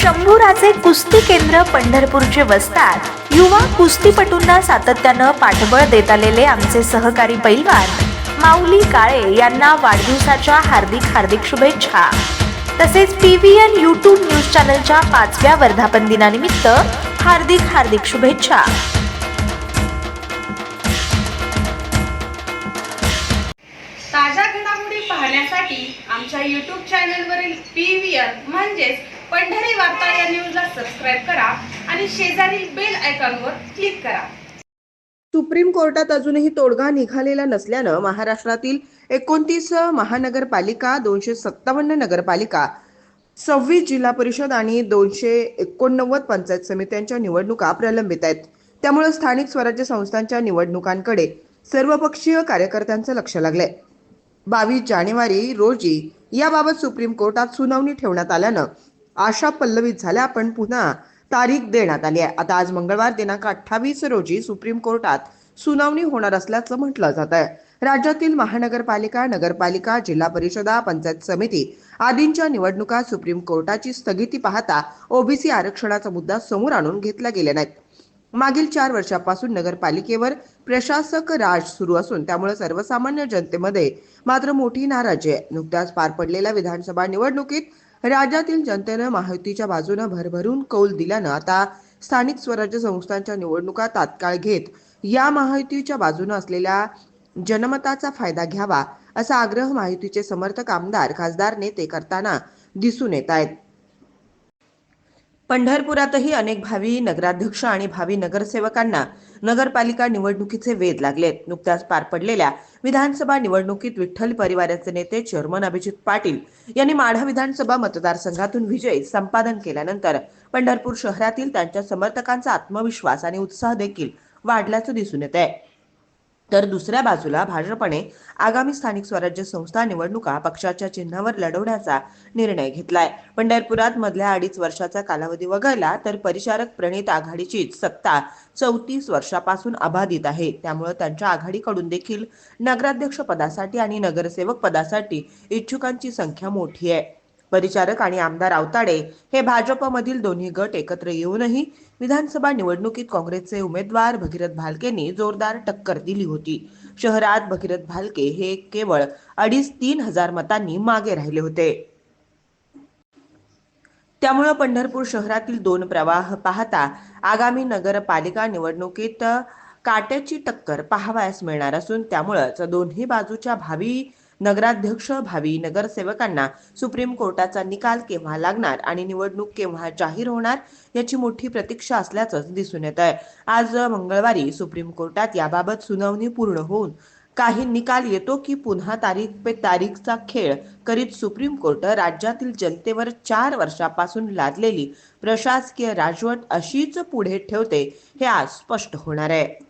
शंभूराचे कुस्ती केंद्र पंढरपूरचे वसतात युवा कुस्तीपटूंना सातत्यानं पाठबळ देत आलेले आमचे सहकारी पैलवान माऊली काळे यांना वाढदिवसाच्या हार्दिक हार्दिक शुभेच्छा. तसेच P V N YouTube news चॅनलच्या पाचव्या वर्धापन दिनानिमित्त हार्दिक हार्दिक शुभेच्छा. ताज्या घडामोडी पाहण्यासाठी आमच्या यूट्यूब चॅनलवरील पी व्ही आर म्हणजेच पंढरी वार्ता या न्यूजला सबस्क्राईब करा आणि शेजारील बेल आयकॉनवर क्लिक करा. सुप्रीम कोर्टात अजूनही तोडगा निघालेला नसल्यानं महाराष्ट्रातील एकोणतीस महानगरपालिका दोनशे सत्तावन्न नगरपालिका सव्वीस जिल्हा परिषद आणि दोनशे एकोणनव्वद पंचायत समित्यांच्या निवडणुका प्रलंबित आहेत. त्यामुळे स्थानिक स्वराज्य संस्थांच्या निवडणुकांकडे सर्वपक्षीय कार्यकर्त्यांचं लक्ष लागलंय. बावीस जानेवारी रोजी याबाबत सुप्रीम कोर्टात सुनावणी ठेवण्यात आल्यानं आशा पल्लवित झाल्या. पण पुन्हा तारीख देण्यात आली आहे. आता आज मंगळवार दिनांक अठ्ठावीस रोजी सुप्रीम कोर्टात सुनावणी होणार असल्याचं म्हटलं जात आहे. राज्यातील महानगरपालिका नगरपालिका जिल्हा परिषदा पंचायत समिती आदींच्या निवडणुका सुप्रीम कोर्टाची स्थगिती पाहता ओबीसी आरक्षणाचा मुद्दा समोर आणून घेतला गेले नाहीत. मागील चार वर्षापासून नगरपालिकेवर प्रशासक राज सुरू असून त्यामुळे सर्वसामान्य जनतेमध्ये मात्र मोठी नाराजी आहे. नुकत्याच पार पडलेल्या विधानसभा निवडणुकीत राज्यातील जनतेनं महायुतीच्या बाजूनं भरभरून कौल दिल्यानं आता स्थानिक स्वराज्य संस्थांच्या निवडणुका तात्काळ घेत या महायुतीच्या बाजूनं असलेल्या जनमताचा फायदा घ्यावा असा आग्रह महायुतीचे समर्थक आमदार खासदार नेते करताना दिसून येत आहेत. पंढरपुरातही अनेक भावी नगराध्यक्ष आणि भावी नगरसेवकांना नगरपालिका निवडणुकीचे वेध लागलेत. नुकत्याच पार पडलेल्या विधानसभा निवडणुकीत विठ्ठल परिवाराचे नेते चेअरमन अभिजित पाटील यांनी माढा विधानसभा मतदारसंघातून विजय संपादन केल्यानंतर पंढरपूर शहरातील त्यांच्या समर्थकांचा आत्मविश्वास आणि उत्साह देखील वाढल्याचं दिसून येत आहे तर दुसऱ्या बाजूला भाजपने आगामी स्थानिक स्वराज्य संस्था निवडणुका पक्षाच्या चिन्हावर लढवण्याचा निर्णय घेतलाय. पंढरपुरात मधल्या अडीच वर्षाचा कालावधी वगळला तर परिचारक प्रणित आघाडीचीच सत्ता चौतीस वर्षापासून अबाधित आहे. त्यामुळे त्यांच्या आघाडीकडून देखील नगराध्यक्ष पदासाठी आणि नगरसेवक पदासाठी इच्छुकांची संख्या मोठी आहे. परिचारक आणि आमदार आवताडे हे भाजपमधील दोन्ही गट एकत्र येऊनही विधानसभा निवडणुकीत काँग्रेसचे उमेदवार भगीरथ भालकेंनी जोरदार टक्कर दिली होती. शहरात भगीरथ भालके हे केवळ अडीच तीन हजार मतांनी मागे राहिले होते. त्यामुळं पंढरपूर शहरातील दोन प्रवाह पाहता आगामी नगरपालिका निवडणुकीत काट्याची टक्कर पाहावयास मिळणार असून त्यामुळंच दोन्ही बाजूच्या भावी नगराध्यक्ष भावी नगरसेवकांना सुप्रीम कोर्टाचा निकाल केव्हा लागणार आणि निवडणूक केव्हा जाहीर होणार याची मोठी प्रतीक्षा असल्याचंच दिसून येत आहे. आज मंगळवारी सुप्रीम कोर्टात याबाबत सुनावणी पूर्ण होऊन काही निकाल येतो की पुन्हा तारीख पे तारीखचा खेळ करीत सुप्रीम कोर्ट राज्यातील जनतेवर चार वर्षापासून लादलेली प्रशासकीय राजवट अशीच पुढे ठेवते हे आज स्पष्ट होणार आहे.